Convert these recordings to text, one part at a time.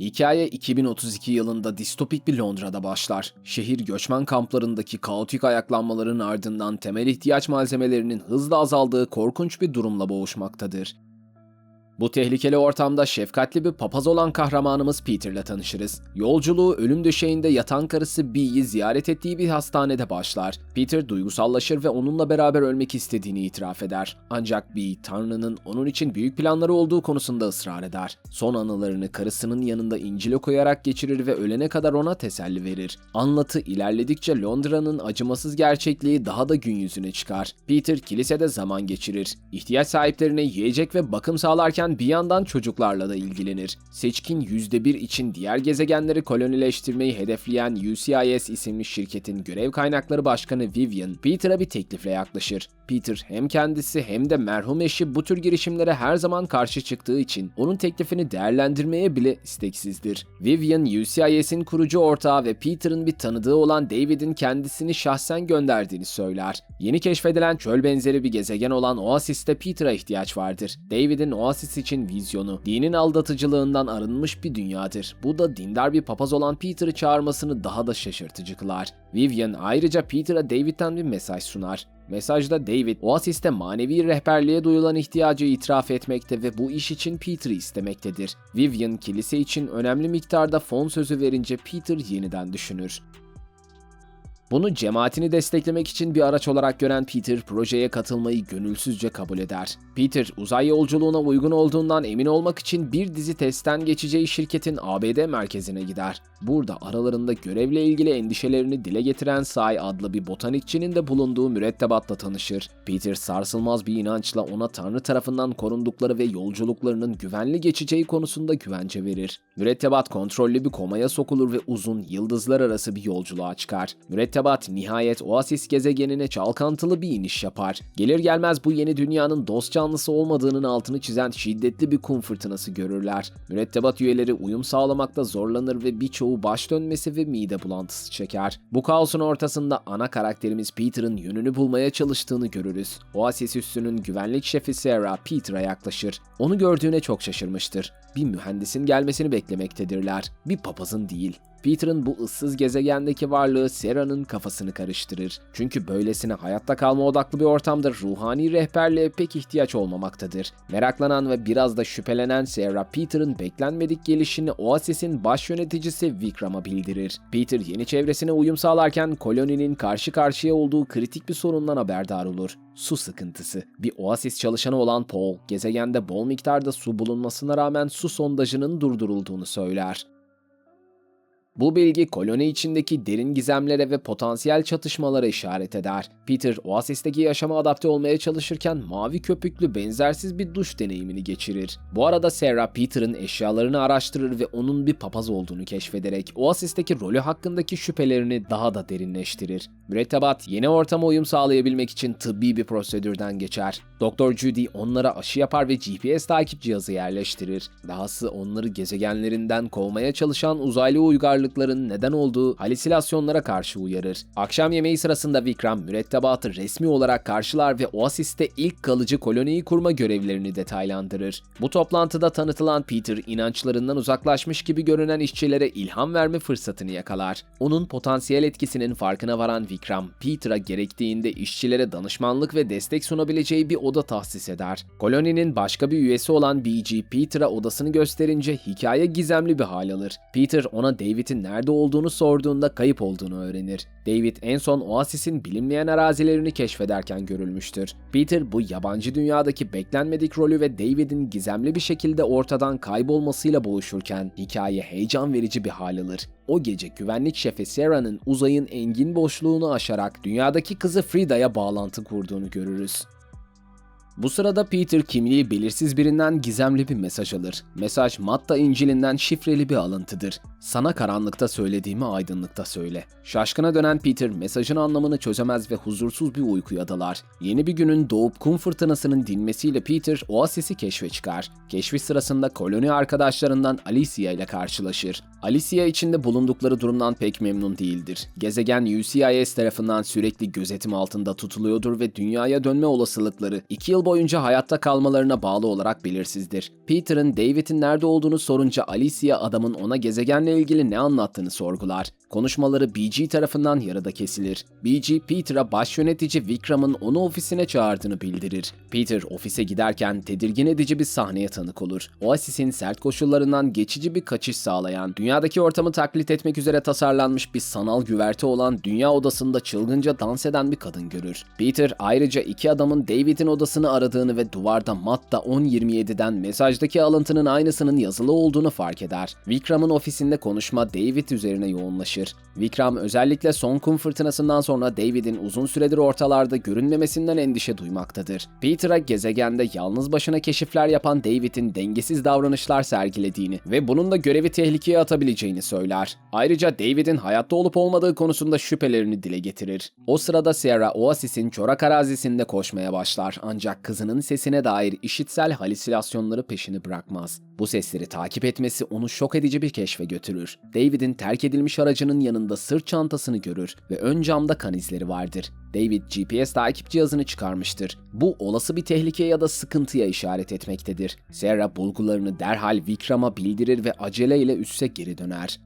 Hikaye 2032 yılında distopik bir Londra'da başlar. Şehir göçmen kamplarındaki kaotik ayaklanmaların ardından temel ihtiyaç malzemelerinin hızla azaldığı korkunç bir durumla boğuşmaktadır. Bu tehlikeli ortamda şefkatli bir papaz olan kahramanımız Peter'la tanışırız. Yolculuğu ölüm döşeğinde yatan karısı Bee'yi ziyaret ettiği bir hastanede başlar. Peter duygusallaşır ve onunla beraber ölmek istediğini itiraf eder. Ancak Bee, Tanrı'nın onun için büyük planları olduğu konusunda ısrar eder. Son anılarını karısının yanında İncil okuyarak geçirir ve ölene kadar ona teselli verir. Anlatı ilerledikçe Londra'nın acımasız gerçekliği daha da gün yüzüne çıkar. Peter kilisede zaman geçirir. İhtiyaç sahiplerine yiyecek ve bakım sağlarken bir yandan çocuklarla da ilgilenir. Seçkin %1 için diğer gezegenleri kolonileştirmeyi hedefleyen UCIS isimli şirketin görev kaynakları başkanı Vivian, Peter'a bir teklifle yaklaşır. Peter hem kendisi hem de merhum eşi bu tür girişimlere her zaman karşı çıktığı için onun teklifini değerlendirmeye bile isteksizdir. Vivian, UCIS'in kurucu ortağı ve Peter'ın bir tanıdığı olan David'in kendisini şahsen gönderdiğini söyler. Yeni keşfedilen çöl benzeri bir gezegen olan Oasis'te Peter'a ihtiyaç vardır. David'in Oasis için vizyonu, dinin aldatıcılığından arınmış bir dünyadır. Bu da dindar bir papaz olan Peter'ı çağırmasını daha da şaşırtıcı kılar. Vivian ayrıca Peter'a David'den bir mesaj sunar. Mesajda David, Oasis'te manevi rehberliğe duyulan ihtiyacı itiraf etmekte ve bu iş için Peter'ı istemektedir. Vivian, kilise için önemli miktarda fon sözü verince Peter yeniden düşünür. Bunu cemaatini desteklemek için bir araç olarak gören Peter projeye katılmayı gönülsüzce kabul eder. Peter uzay yolculuğuna uygun olduğundan emin olmak için bir dizi testten geçeceği şirketin ABD merkezine gider. Burada aralarında görevle ilgili endişelerini dile getiren Say adlı bir botanikçinin de bulunduğu mürettebatla tanışır. Peter sarsılmaz bir inançla ona Tanrı tarafından korundukları ve yolculuklarının güvenli geçeceği konusunda güvence verir. Mürettebat kontrollü bir komaya sokulur ve uzun yıldızlar arası bir yolculuğa çıkar. Mürettebat nihayet Oasis gezegenine çalkantılı bir iniş yapar. Gelir gelmez bu yeni dünyanın dost canlısı olmadığının altını çizen şiddetli bir kum fırtınası görürler. Mürettebat üyeleri uyum sağlamakta zorlanır ve birçoğu baş dönmesi ve mide bulantısı çeker. Bu kaosun ortasında ana karakterimiz Peter'ın yönünü bulmaya çalıştığını görürüz. Oasis üssünün güvenlik şefi Sarah Peter'a yaklaşır. Onu gördüğüne çok şaşırmıştır. Bir mühendisin gelmesini beklemektedirler. Bir papazın değil. Peter'ın bu ıssız gezegendeki varlığı Sarah'nın kafasını karıştırır. Çünkü böylesine hayatta kalma odaklı bir ortamda ruhani rehberliğe pek ihtiyaç olmamaktadır. Meraklanan ve biraz da şüphelenen Sarah, Peter'ın beklenmedik gelişini Oasis'in baş yöneticisi Vikram'a bildirir. Peter yeni çevresine uyum sağlarken koloninin karşı karşıya olduğu kritik bir sorundan haberdar olur. Su sıkıntısı. Bir oasis çalışanı olan Paul, gezegende bol miktarda su bulunmasına rağmen su sondajının durdurulduğunu söyler. Bu bilgi koloni içindeki derin gizemlere ve potansiyel çatışmalara işaret eder. Peter, Oasis'teki yaşama adapte olmaya çalışırken mavi köpüklü benzersiz bir duş deneyimini geçirir. Bu arada Sarah, Peter'ın eşyalarını araştırır ve onun bir papaz olduğunu keşfederek Oasis'teki rolü hakkındaki şüphelerini daha da derinleştirir. Mürettebat, yeni ortama uyum sağlayabilmek için tıbbi bir prosedürden geçer. Doktor Judy onlara aşı yapar ve GPS takip cihazı yerleştirir. Dahası onları gezegenlerinden kovmaya çalışan uzaylı uygarlık hastalıkların neden olduğu halüsinasyonlara karşı uyarır. Akşam yemeği sırasında Vikram mürettebatı resmi olarak karşılar ve Oasis'te ilk kalıcı koloniyi kurma görevlerini detaylandırır. Bu toplantıda tanıtılan Peter inançlarından uzaklaşmış gibi görünen işçilere ilham verme fırsatını yakalar. Onun potansiyel etkisinin farkına varan Vikram, Peter'a gerektiğinde işçilere danışmanlık ve destek sunabileceği bir oda tahsis eder. Koloninin başka bir üyesi olan BG, Peter'a odasını gösterince hikaye gizemli bir hal alır. Peter ona David'in nerede olduğunu sorduğunda kayıp olduğunu öğrenir. David en son Oasis'in bilinmeyen arazilerini keşfederken görülmüştür. Peter bu yabancı dünyadaki beklenmedik rolü ve David'in gizemli bir şekilde ortadan kaybolmasıyla boğuşurken hikaye heyecan verici bir hal alır. O gece güvenlik şefi Sarah'nın uzayın engin boşluğunu aşarak dünyadaki kızı Frida'ya bağlantı kurduğunu görürüz. Bu sırada Peter kimliği belirsiz birinden gizemli bir mesaj alır. Mesaj Matta İncil'inden şifreli bir alıntıdır. Sana karanlıkta söylediğimi aydınlıkta söyle. Şaşkına dönen Peter mesajın anlamını çözemez ve huzursuz bir uykuya dalar. Yeni bir günün doğup kum fırtınasının dinmesiyle Peter Oasis'i keşfe çıkar. Keşfi sırasında koloni arkadaşlarından Alicia ile karşılaşır. Alicia içinde bulundukları durumdan pek memnun değildir. Gezegen UCIS tarafından sürekli gözetim altında tutuluyordur ve dünyaya dönme olasılıkları 2 yıl boyunca hayatta kalmalarına bağlı olarak belirsizdir. Peter'ın David'in nerede olduğunu sorunca Alicia adamın ona gezegenle ilgili ne anlattığını sorgular. Konuşmaları BG tarafından yarıda kesilir. BG, Peter'a baş yönetici Vikram'ın onu ofisine çağırdığını bildirir. Peter ofise giderken tedirgin edici bir sahneye tanık olur. Oasis'in sert koşullarından geçici bir kaçış sağlayan, dünyadaki ortamı taklit etmek üzere tasarlanmış bir sanal güverte olan dünya odasında çılgınca dans eden bir kadın görür. Peter ayrıca iki adamın David'in odasını aradığını ve duvarda Matta 1027'den mesajdaki alıntının aynısının yazılı olduğunu fark eder. Vikram'ın ofisinde konuşma David üzerine yoğunlaşır. Vikram özellikle son kum fırtınasından sonra David'in uzun süredir ortalarda görünmemesinden endişe duymaktadır. Peter'a gezegende yalnız başına keşifler yapan David'in dengesiz davranışlar sergilediğini ve bunun da görevi tehlikeye atabileceğini söyler. Ayrıca David'in hayatta olup olmadığı konusunda şüphelerini dile getirir. O sırada Sierra Oasis'in çorak arazisinde koşmaya başlar ancak kızının sesine dair işitsel halüsinasyonları peşini bırakmaz. Bu sesleri takip etmesi onu şok edici bir keşfe götürür. David'in terk edilmiş aracının yanında sırt çantasını görür ve ön camda kan izleri vardır. David GPS takip cihazını çıkarmıştır. Bu olası bir tehlike ya da sıkıntıya işaret etmektedir. Sarah bulgularını derhal Vikram'a bildirir ve aceleyle üsse geri döner.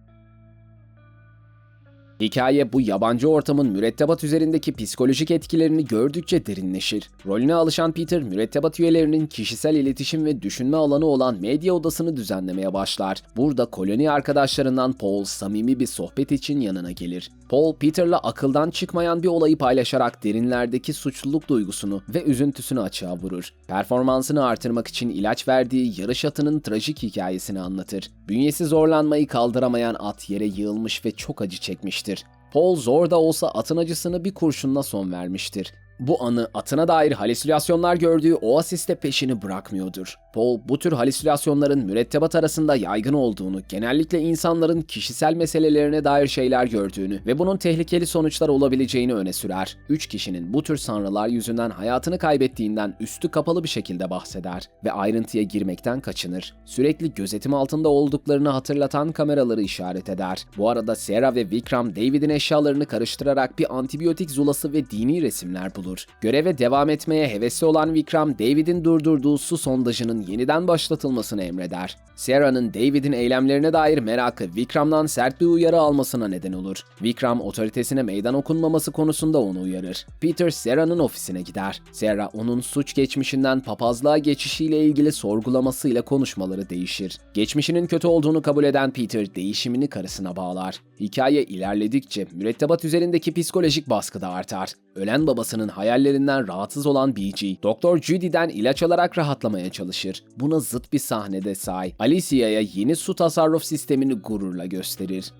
Hikaye bu yabancı ortamın mürettebat üzerindeki psikolojik etkilerini gördükçe derinleşir. Rolüne alışan Peter, mürettebat üyelerinin kişisel iletişim ve düşünme alanı olan medya odasını düzenlemeye başlar. Burada koloni arkadaşlarından Paul samimi bir sohbet için yanına gelir. Paul, Peter'la akıldan çıkmayan bir olayı paylaşarak derinlerdeki suçluluk duygusunu ve üzüntüsünü açığa vurur. Performansını artırmak için ilaç verdiği yarış atının trajik hikayesini anlatır. Bünyesi zorlanmayı kaldıramayan at yere yığılmış ve çok acı çekmiştir. Paul zor da olsa atın acısını bir kurşunla son vermiştir. Bu anı atına dair halüsinasyonlar gördüğü Oasis'te peşini bırakmıyordur. Paul bu tür halüsinasyonların mürettebat arasında yaygın olduğunu, genellikle insanların kişisel meselelerine dair şeyler gördüğünü ve bunun tehlikeli sonuçlar olabileceğini öne sürer. Üç kişinin bu tür sanrılar yüzünden hayatını kaybettiğinden üstü kapalı bir şekilde bahseder ve ayrıntıya girmekten kaçınır. Sürekli gözetim altında olduklarını hatırlatan kameraları işaret eder. Bu arada Sarah ve Vikram David'in eşyalarını karıştırarak bir antibiyotik zulası ve dini resimler bulur. Göreve devam etmeye hevesli olan Vikram, David'in durdurduğu su sondajının yeniden başlatılmasını emreder. Sarah'nın David'in eylemlerine dair merakı Vikram'dan sert bir uyarı almasına neden olur. Vikram otoritesine meydan okunmaması konusunda onu uyarır. Peter Sarah'nın ofisine gider. Sarah onun suç geçmişinden papazlığa geçişiyle ilgili sorgulamasıyla konuşmaları değişir. Geçmişinin kötü olduğunu kabul eden Peter değişimini karısına bağlar. Hikaye ilerledikçe mürettebat üzerindeki psikolojik baskı da artar. Ölen babasının hayallerinden rahatsız olan BG, Doktor Judy'den ilaç alarak rahatlamaya çalışır. Buna zıt bir sahnede Say, Alicia'ya yeni su tasarruf sistemini gururla gösterir.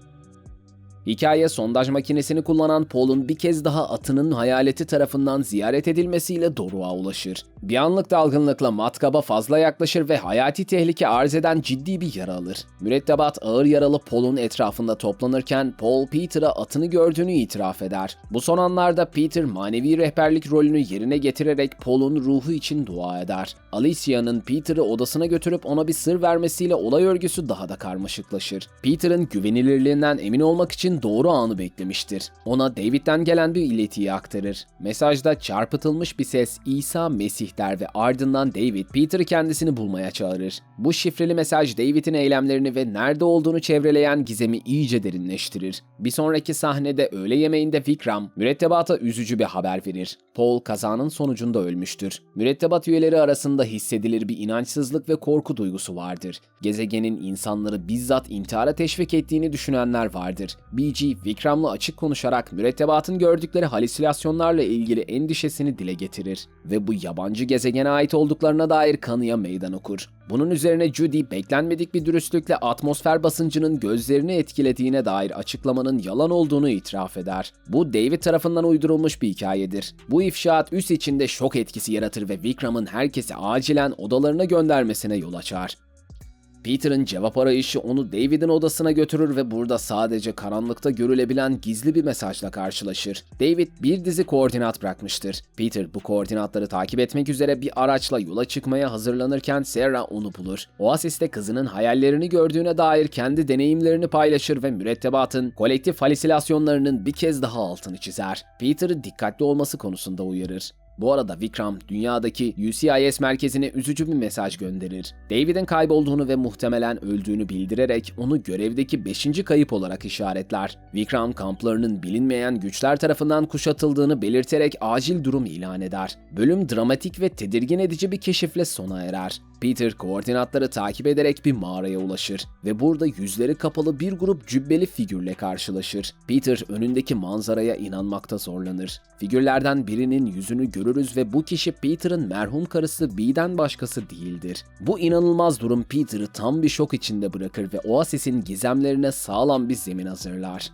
Hikaye sondaj makinesini kullanan Paul'un bir kez daha atının hayaleti tarafından ziyaret edilmesiyle doruğa ulaşır. Bir anlık dalgınlıkla matkaba fazla yaklaşır ve hayati tehlike arz eden ciddi bir yara alır. Mürettebat ağır yaralı Paul'un etrafında toplanırken Paul Peter'a atını gördüğünü itiraf eder. Bu son anlarda Peter manevi rehberlik rolünü yerine getirerek Paul'un ruhu için dua eder. Alicia'nın Peter'ı odasına götürüp ona bir sır vermesiyle olay örgüsü daha da karmaşıklaşır. Peter'ın güvenilirliğinden emin olmak için doğru anı beklemiştir. Ona David'den gelen bir iletiyi aktarır. Mesajda çarpıtılmış bir ses İsa Mesih der ve ardından David Peter'ı kendisini bulmaya çağırır. Bu şifreli mesaj David'in eylemlerini ve nerede olduğunu çevreleyen gizemi iyice derinleştirir. Bir sonraki sahnede öğle yemeğinde Vikram mürettebata üzücü bir haber verir. Paul kazanın sonucunda ölmüştür. Mürettebat üyeleri arasında hissedilir bir inançsızlık ve korku duygusu vardır. Gezegenin insanları bizzat intihara teşvik ettiğini düşünenler vardır. BG, Vikram'la açık konuşarak mürettebatın gördükleri halüsinasyonlarla ilgili endişesini dile getirir ve bu yabancı gezegene ait olduklarına dair kanıya meydan okur. Bunun üzerine Judy beklenmedik bir dürüstlükle atmosfer basıncının gözlerini etkilediğine dair açıklamanın yalan olduğunu itiraf eder. Bu David tarafından uydurulmuş bir hikayedir. Bu ifşaat üs içinde şok etkisi yaratır ve Vikram'ın herkesi acilen odalarına göndermesine yol açar. Peter'ın cevap arayışı onu David'in odasına götürür ve burada sadece karanlıkta görülebilen gizli bir mesajla karşılaşır. David bir dizi koordinat bırakmıştır. Peter bu koordinatları takip etmek üzere bir araçla yola çıkmaya hazırlanırken Sarah onu bulur. Oasis'te kızının hayallerini gördüğüne dair kendi deneyimlerini paylaşır ve mürettebatın kolektif halüsinasyonlarının bir kez daha altını çizer. Peter'ı dikkatli olması konusunda uyarır. Bu arada Vikram dünyadaki UCIS merkezine üzücü bir mesaj gönderir. David'in kaybolduğunu ve muhtemelen öldüğünü bildirerek onu görevdeki 5. kayıp olarak işaretler. Vikram kamplarının bilinmeyen güçler tarafından kuşatıldığını belirterek acil durum ilan eder. Bölüm dramatik ve tedirgin edici bir keşifle sona erer. Peter koordinatları takip ederek bir mağaraya ulaşır ve burada yüzleri kapalı bir grup cübbeli figürle karşılaşır. Peter önündeki manzaraya inanmakta zorlanır. Figürlerden birinin yüzünü görürüz ve bu kişi Peter'ın merhum karısı Bee'den başkası değildir. Bu inanılmaz durum Peter'ı tam bir şok içinde bırakır ve Oasis'in gizemlerine sağlam bir zemin hazırlar.